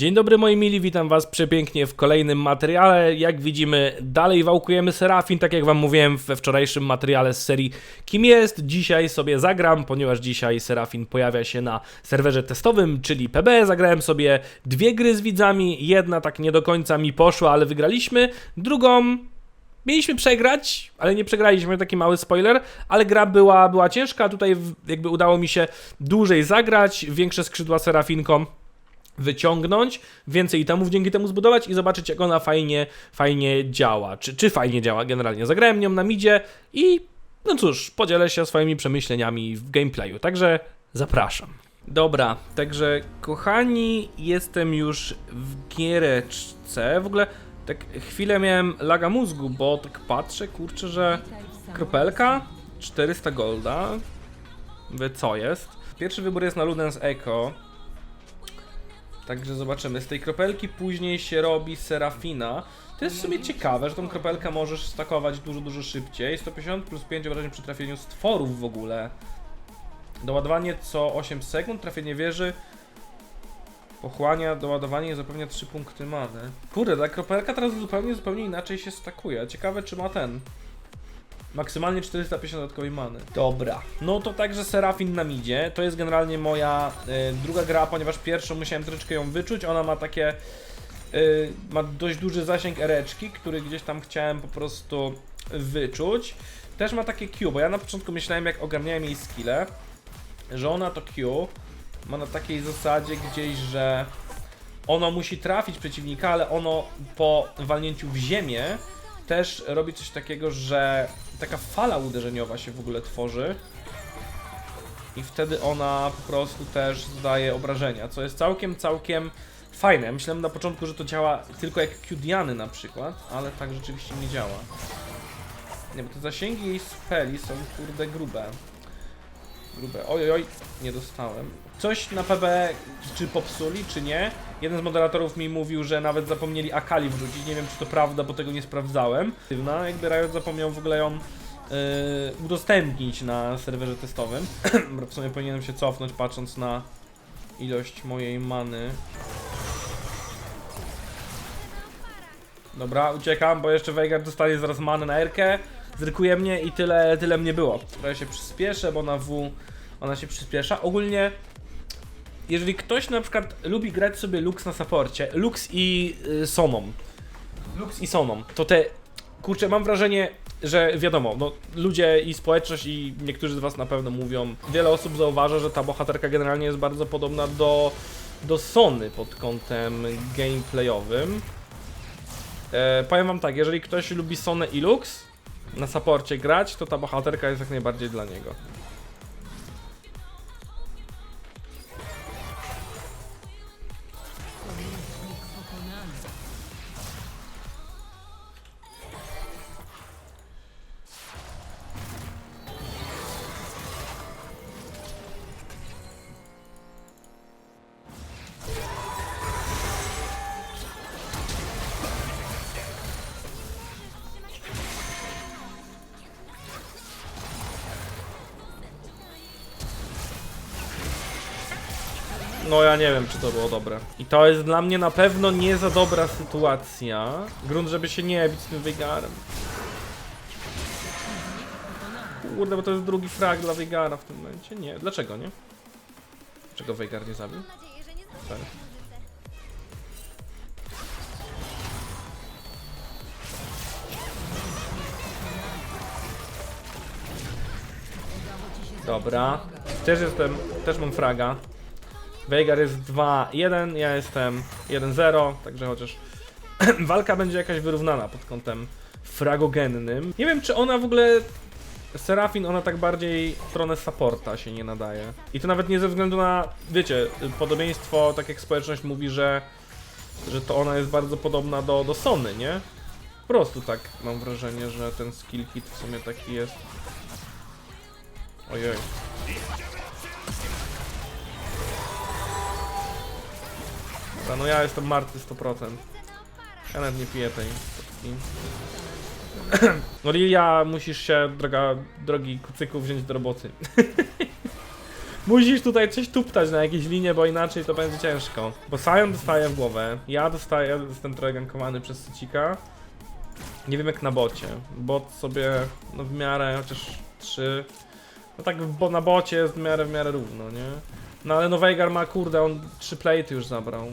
Dzień dobry moi mili, witam was przepięknie w kolejnym materiale. Jak widzimy, dalej wałkujemy Serafin, tak jak wam mówiłem we wczorajszym materiale z serii Kim jest? Dzisiaj sobie zagram, ponieważ dzisiaj Serafin pojawia się na serwerze testowym, czyli PB. Zagrałem sobie dwie gry z widzami, jedna tak nie do końca mi poszła, ale wygraliśmy, drugą Mieliśmy przegrać, ale nie przegraliśmy, taki mały spoiler, ale gra była, była ciężka, tutaj jakby udało mi się dłużej zagrać, większe skrzydła Serafinką wyciągnąć, więcej itemów dzięki temu zbudować i zobaczyć jak ona fajnie, fajnie działa, czy, czy fajnie działa generalnie. Zagrałem nią na midzie i no cóż, podzielę się swoimi przemyśleniami w gameplayu, także zapraszam. Dobra, także kochani, jestem już w giereczce, w ogóle tak chwilę miałem laga mózgu, bo tak patrzę, kurczę, że kropelka, 400 golda, Wy co jest? Pierwszy wybór jest na Ludens Echo, Także zobaczymy. Z tej kropelki później się robi Serafina. To jest w sumie ciekawe, że tą kropelkę możesz stakować dużo, dużo szybciej. 150 plus 5 obrażeń przy trafieniu stworów w ogóle. Doładowanie co 8 sekund, trafienie wieży. Pochłania, doładowanie i zapewnia 3 punkty many. Kurde, ta kropelka teraz zupełnie, zupełnie inaczej się stakuje. Ciekawe czy ma ten. Maksymalnie 450 dodatkowej many. Dobra. No to także Serafin na midzie. To jest generalnie moja y, druga gra, ponieważ pierwszą musiałem troszeczkę ją wyczuć. Ona ma takie... y, ma dość duży zasięg ereczki, który gdzieś tam chciałem po prostu wyczuć. Też ma takie Q, bo ja na początku myślałem jak ogarniałem jej skille, że ona to Q ma na takiej zasadzie gdzieś, że ono musi trafić przeciwnika, ale ono po walnięciu w ziemię też robi coś takiego, że taka fala uderzeniowa się w ogóle tworzy i wtedy ona po prostu też zdaje obrażenia, co jest całkiem, całkiem fajne. Ja myślałem na początku, że to działa tylko jak Q-Diany na przykład, ale tak rzeczywiście nie działa. Nie, bo te zasięgi jej speli są kurde grube. Grube. Oj, oj, nie dostałem. Coś na PB, czy popsuli, czy nie. Jeden z moderatorów mi mówił, że nawet zapomnieli Akali wrzucić. Nie wiem, czy to prawda, bo tego nie sprawdzałem. Aktywna, jakby Riot zapomniał w ogóle ją yy, udostępnić na serwerze testowym. W sumie powinienem się cofnąć, patrząc na ilość mojej many. Dobra, uciekam, bo jeszcze Veigar dostanie zaraz manę na Erkę. Zrykuje mnie i tyle, tyle mnie było. Trochę się przyspieszę, bo na W ona się przyspiesza. Ogólnie, jeżeli ktoś na przykład lubi grać sobie Lux na saporcie, Lux i y, Soną, Lux i Soną, to te, kurczę, mam wrażenie, że wiadomo, no ludzie i społeczność i niektórzy z was na pewno mówią, wiele osób zauważa, że ta bohaterka generalnie jest bardzo podobna do, do Sony pod kątem gameplayowym. E, powiem wam tak, jeżeli ktoś lubi Sonę i Lux na saporcie grać, to ta bohaterka jest jak najbardziej dla niego. No ja nie wiem, czy to było dobre. I to jest dla mnie na pewno nie za dobra sytuacja. Grunt, żeby się nie bić z tym Veigarem. Kurde, bo to jest drugi frag dla Veigara w tym momencie. Nie, dlaczego nie? Dlaczego Veigar nie zabił? Tak. Dobra. Też jestem, też mam fraga. Veigar jest 2-1, ja jestem 1-0, także chociaż walka będzie jakaś wyrównana pod kątem fragogennym. Nie wiem, czy ona w ogóle. Serafin, ona tak bardziej w stronę supporta się nie nadaje. I to nawet nie ze względu na, wiecie, podobieństwo, tak jak społeczność mówi, że, że to ona jest bardzo podobna do, do Sony, nie? Po prostu tak mam wrażenie, że ten skill kit w sumie taki jest. Ojej. No ja jestem martwy 100%. Ja nawet nie piję tej. No Lilia, musisz się, droga, drogi kucyku, wziąć do roboty. Musisz tutaj coś tuptać na jakieś linie, bo inaczej to będzie ciężko. Bo Sion dostaje w głowę, ja dostaję, jestem trochę gankowany przez Sycika. Nie wiem jak na bocie. Bot sobie, no w miarę, chociaż 3. No tak, bo na bocie jest w miarę, w miarę równo, nie? No ale no Veigar ma, kurde, on 3 platy już zabrał.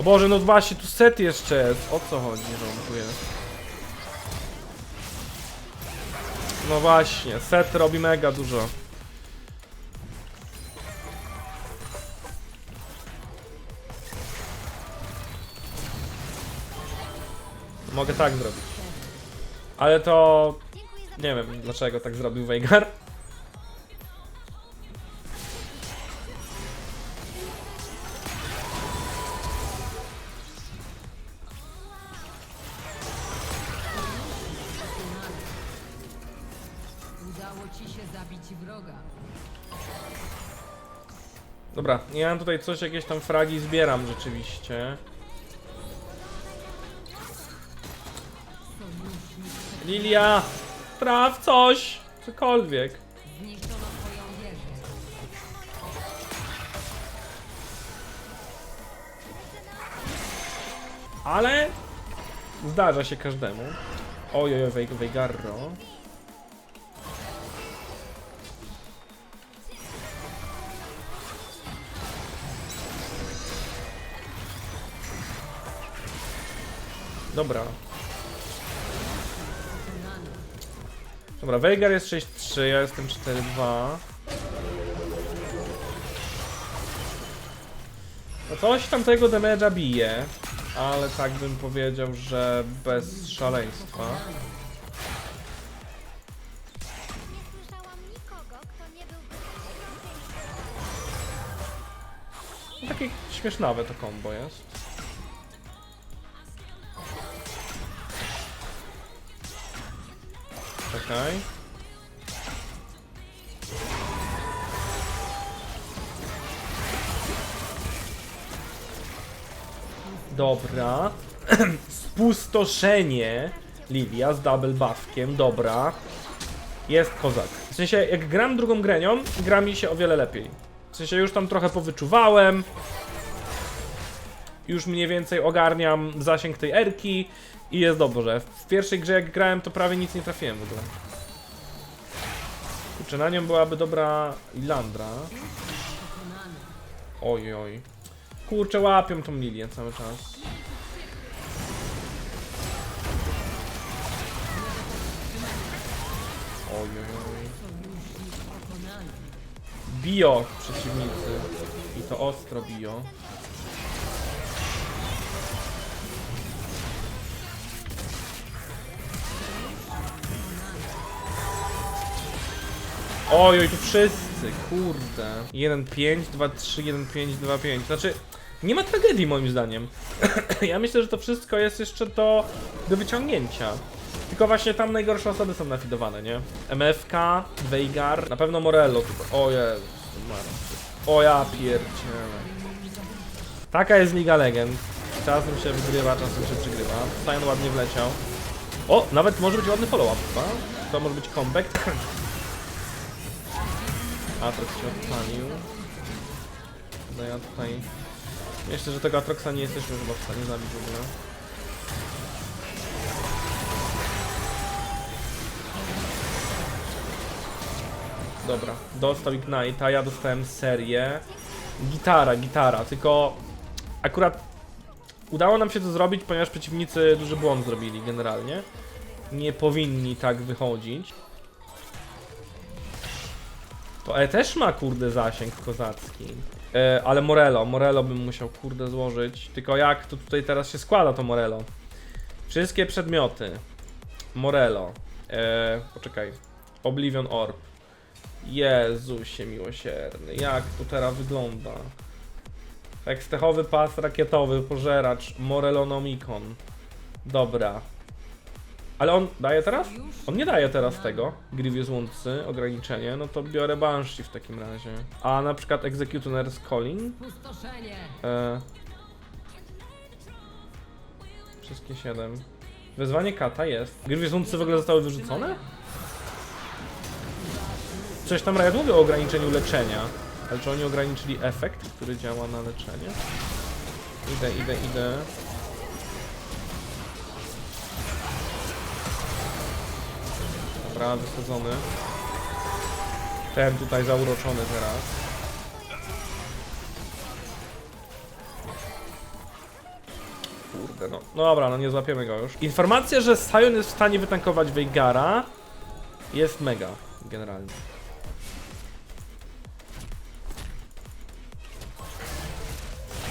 O Boże, no właśnie, tu set jeszcze jest. O co chodzi, jest? No właśnie, set robi mega dużo. Mogę tak zrobić. Ale to... Nie wiem dlaczego tak zrobił Veigar. Ja mam tutaj coś, jakieś tam fragi zbieram rzeczywiście. Lilia! Traf coś! Cokolwiek. Ale zdarza się każdemu. Ojoj, Vej- Veigarro. Dobra. Dobra, Veigar jest 6-3, ja jestem 4-2. No coś tam tego damage'a bije, ale tak bym powiedział, że bez szaleństwa. No, takie śmiesznawe to combo jest. Czekaj. Dobra. Spustoszenie. Lilia z double buffkiem, dobra. Jest kozak. W sensie, jak gram drugą grenią, gra mi się o wiele lepiej. W sensie, już tam trochę powyczuwałem. Już mniej więcej ogarniam zasięg tej erki i jest dobrze. W pierwszej grze jak grałem, to prawie nic nie trafiłem w ogóle. Kurczę, na nią byłaby dobra Ilandra. Oj, oj. Kurczę, łapią tą Lilię cały czas. Oj, oj. Bio przeciwnicy. I to ostro bio. Oj, oj, tu wszyscy, kurde. 1-5, 2-3, 1-5, 2-5. Znaczy, nie ma tragedii moim zdaniem. ja myślę, że to wszystko jest jeszcze do, do wyciągnięcia. Tylko właśnie tam najgorsze osoby są nafidowane, nie? MFK, Veigar, na pewno Morello tylko. O Maria. O ja pierdzielę. Taka jest Liga Legend. Czasem się wygrywa, czasem się przegrywa. Sion ładnie wleciał. O, nawet może być ładny follow-up chyba. To może być comeback. Atrox się odpalił. No ja tutaj... Myślę, że tego Atroxa nie jesteśmy chyba w stanie zabić w ogóle. Dobra, dostał Ignite, a ja dostałem serię. Gitara, gitara, tylko akurat udało nam się to zrobić, ponieważ przeciwnicy duży błąd zrobili generalnie. Nie powinni tak wychodzić. To E też ma kurde zasięg kozacki. E, ale Morello, Morello bym musiał kurde złożyć. Tylko jak to tutaj teraz się składa to Morello? Wszystkie przedmioty. Morello. E, poczekaj. Oblivion Orb. Jezusie miłosierny. Jak to teraz wygląda? Ekstechowy pas rakietowy, pożeracz, Morelonomikon. Dobra. Ale on daje teraz? On nie daje teraz tego. Grievous Woundsy, ograniczenie. No to biorę Banshee w takim razie. A na przykład Executioner's Calling. E, Wszystkie 7. Wezwanie kata jest. Gryfisuncy w ogóle zostały wyrzucone? Coś tam Riot mówił o ograniczeniu leczenia. Ale czy oni ograniczyli efekt, który działa na leczenie? Idę, idę, idę. Dobra, wysadzony. Ten tutaj zauroczony teraz. Kurde no. No dobra, no nie złapiemy go już. Informacja, że Sion jest w stanie wytankować Veigara jest mega, generalnie.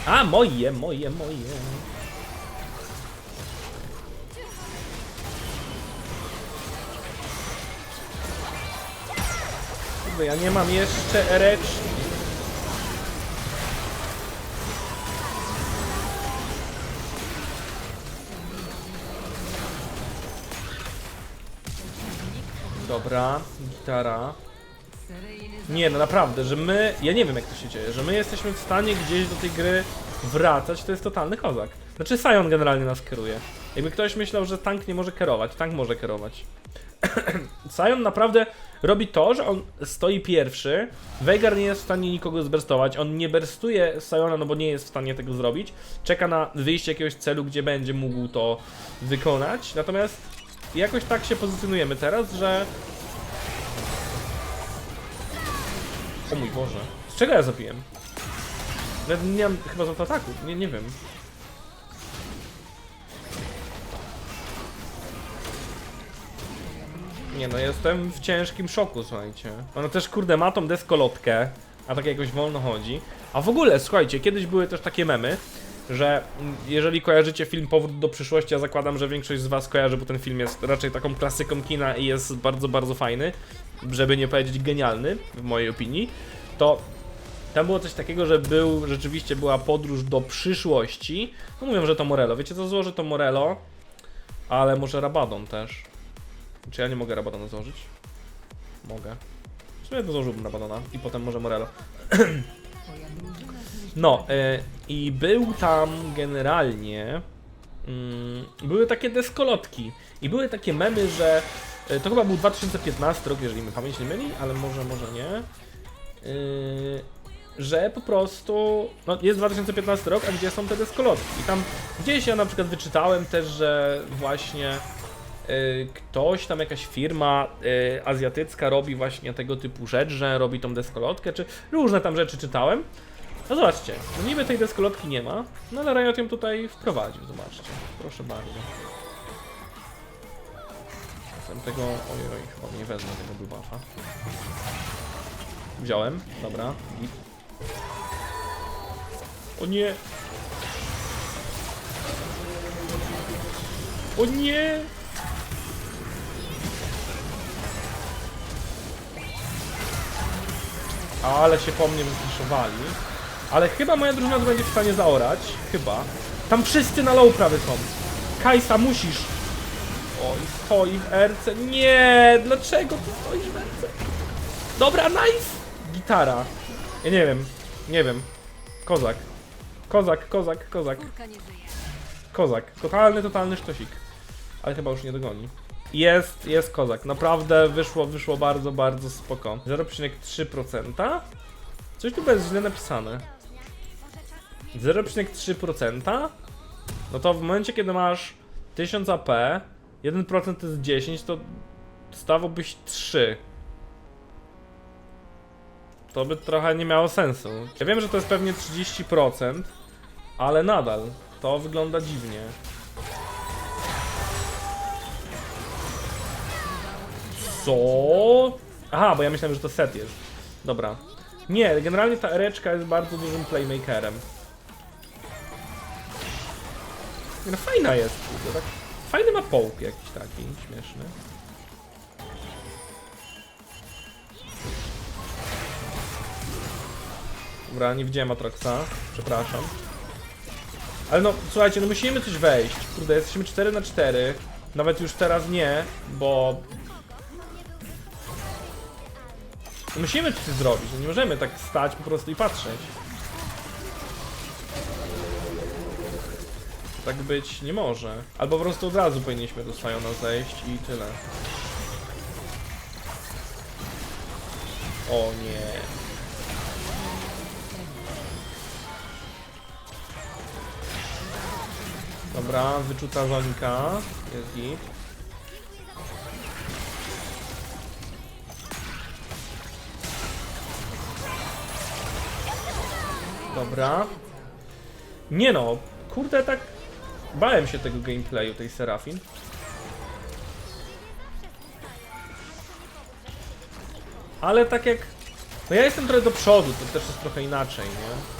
A, moje, moje, moje. Ja nie mam jeszcze ereczki. Dobra, gitara. Nie, no naprawdę, że my, ja nie wiem jak to się dzieje, że my jesteśmy w stanie gdzieś do tej gry wracać, to jest totalny kozak. Znaczy Sion generalnie nas kieruje. Jakby ktoś myślał, że tank nie może kierować, tank może kierować. Sion naprawdę robi to, że on stoi pierwszy, Veigar nie jest w stanie nikogo zberstować, on nie berstuje Siona, no bo nie jest w stanie tego zrobić, czeka na wyjście jakiegoś celu, gdzie będzie mógł to wykonać, natomiast jakoś tak się pozycjonujemy teraz, że O mój Boże. Z czego ja zabiłem? Nawet nie mam chyba to ataku. Nie, nie wiem. Nie no, jestem w ciężkim szoku, słuchajcie. Ona też, kurde, ma tą deskolotkę, a tak jakoś wolno chodzi. A w ogóle, słuchajcie, kiedyś były też takie memy, że jeżeli kojarzycie film Powrót do przyszłości, ja zakładam, że większość z was kojarzy, bo ten film jest raczej taką klasyką kina i jest bardzo, bardzo fajny, żeby nie powiedzieć genialny, w mojej opinii, to tam było coś takiego, że był, rzeczywiście była podróż do przyszłości. No mówią, że to Morello. Wiecie co, złożę to Morello, ale może Rabadon też. Czy ja nie mogę Rabadona złożyć? Mogę. W sumie to złożyłbym Rabadona i potem może zniszczyła No, e, i był tam generalnie. Mm, były takie deskolotki. I były takie memy, że. E, to chyba był 2015 rok, jeżeli mi pamięć nie myli, ale może, może nie. E, że po prostu. No, jest 2015 rok, a gdzie są te deskolotki? I tam gdzieś ja na przykład wyczytałem też, że właśnie. E, Ktoś tam, jakaś firma e, azjatycka robi właśnie tego typu rzecz, że robi tą deskolotkę, czy różne tam rzeczy czytałem. No zobaczcie, no niby tej deskolotki nie ma, no ale Riot ją tutaj wprowadził, zobaczcie. Proszę bardzo. Zatem tego, oj, oj, chyba nie wezmę tego buffa. Wziąłem, dobra. O nie! O nie! Ale się po mnie wyzwiszowali. Ale chyba moja drużyna to będzie w stanie zaorać. Chyba. Tam wszyscy na low prawy są. Kajsa, musisz. Oj, stoi w RC. Nie, dlaczego ty stoisz w RC? Dobra, nice! Gitara. Ja nie wiem, nie wiem. Kozak. Kozak, kozak, kozak. Kozak. Totalny, totalny sztosik. Ale chyba już nie dogoni. Jest, jest kozak. Naprawdę wyszło, wyszło bardzo, bardzo spoko. 0,3%? Coś tu jest źle napisane. Może czas 0,3%? No to w momencie, kiedy masz 1000 AP, 1% to jest 10, to stawałbyś 3. To by trochę nie miało sensu. Ja wiem, że to jest pewnie 30%, ale nadal to wygląda dziwnie. Co? Aha, bo ja myślałem, że to set jest. Dobra. Nie, generalnie ta ereczka jest bardzo dużym playmakerem. No fajna jest, kurde, tak. Fajny ma połk jakiś taki, śmieszny. Dobra, nie widziałem Atroxa, przepraszam. Ale no, słuchajcie, no musimy coś wejść. Kurde, jesteśmy 4 na 4. Nawet już teraz nie, bo... Musimy coś zrobić, no nie możemy tak stać po prostu i patrzeć. Tak być nie może. Albo po prostu od razu powinniśmy do Sajona zejść i tyle. O nie. Dobra, wyczuta Zonika. Jest git. Dobra. Nie no, kurde tak... Bałem się tego gameplayu, tej Serafin. Ale tak jak... No ja jestem trochę do przodu, to też jest trochę inaczej, nie?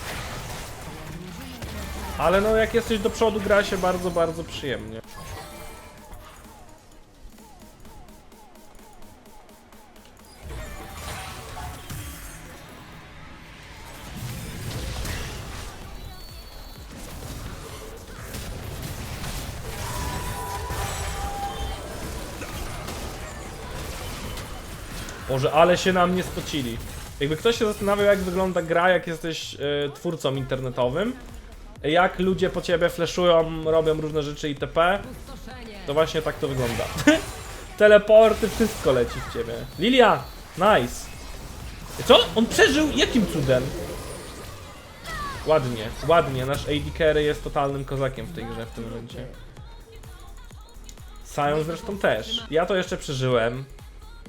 Ale no jak jesteś do przodu, gra się bardzo, bardzo przyjemnie. Boże, ale się na mnie spocili. Jakby ktoś się zastanawiał, jak wygląda gra, jak jesteś e, twórcą internetowym, jak ludzie po ciebie flashują, robią różne rzeczy itp., to właśnie tak to wygląda. Teleporty, wszystko leci w ciebie. Lilia! Nice! Co? On przeżył? Jakim cudem? Ładnie, ładnie. Nasz AD Carry jest totalnym kozakiem w tej grze w tym momencie. Sion zresztą też. Ja to jeszcze przeżyłem.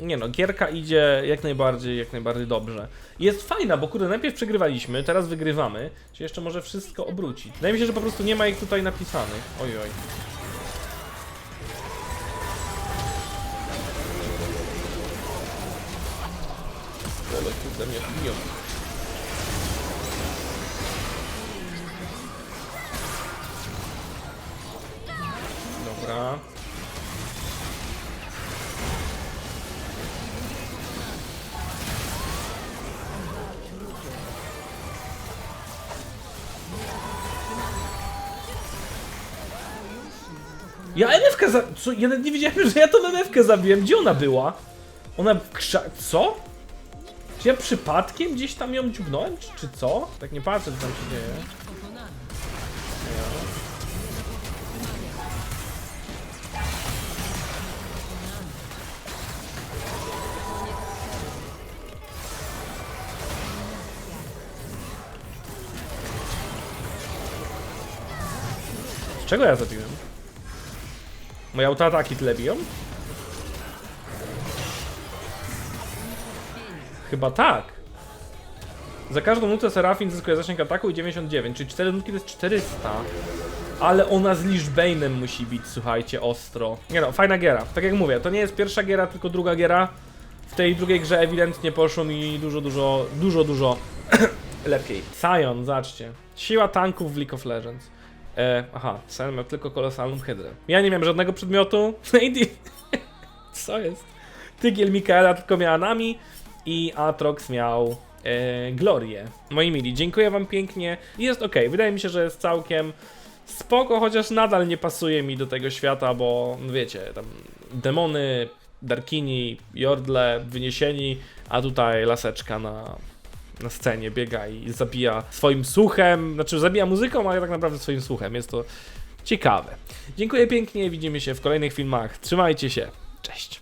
Nie no, gierka idzie jak najbardziej, jak najbardziej dobrze. Jest fajna, bo kurde, najpierw przegrywaliśmy, teraz wygrywamy. Czy jeszcze może wszystko obrócić? Wydaje mi się, że po prostu nie ma ich tutaj napisanych. Oj, oj. Ole, kurde, mnie. Dobra. Ja NFK za... Co? Ja nie wiedziałem, że ja tą NFK zabiłem. Gdzie ona była? Ona krza... Co? Czy ja przypadkiem gdzieś tam ją dziubnąłem, czy, czy co? Tak nie patrzę, co tam się dzieje. Z czego ja zabiłem? Moje autoataki tyle biją? Chyba tak. Za każdą nutę Serafin zyskuje zasięg ataku i 99, czyli 4 nutki to jest 400. Ale ona z Lichbane'em musi bić, słuchajcie, ostro. Nie no, fajna giera. Tak jak mówię, to nie jest pierwsza giera, tylko druga giera. W tej drugiej grze ewidentnie poszło mi dużo, dużo, dużo, dużo lepiej. Sion, zobaczcie. Siła tanków w League of Legends. E, aha, Sion miał tylko kolosalną hydrę. Ja nie miałem żadnego przedmiotu. Co jest? Tygiel Mikaela tylko miała nami i Atrox miał e, Glorię. Moi mili, dziękuję wam pięknie. Jest ok, wydaje mi się, że jest całkiem spoko, chociaż nadal nie pasuje mi do tego świata, bo no wiecie, tam demony, Darkini, Jordle, wyniesieni, a tutaj laseczka na, na scenie biega i zabija swoim słuchem, znaczy zabija muzyką, ale tak naprawdę swoim słuchem. Jest to ciekawe. Dziękuję pięknie, widzimy się w kolejnych filmach. Trzymajcie się. Cześć.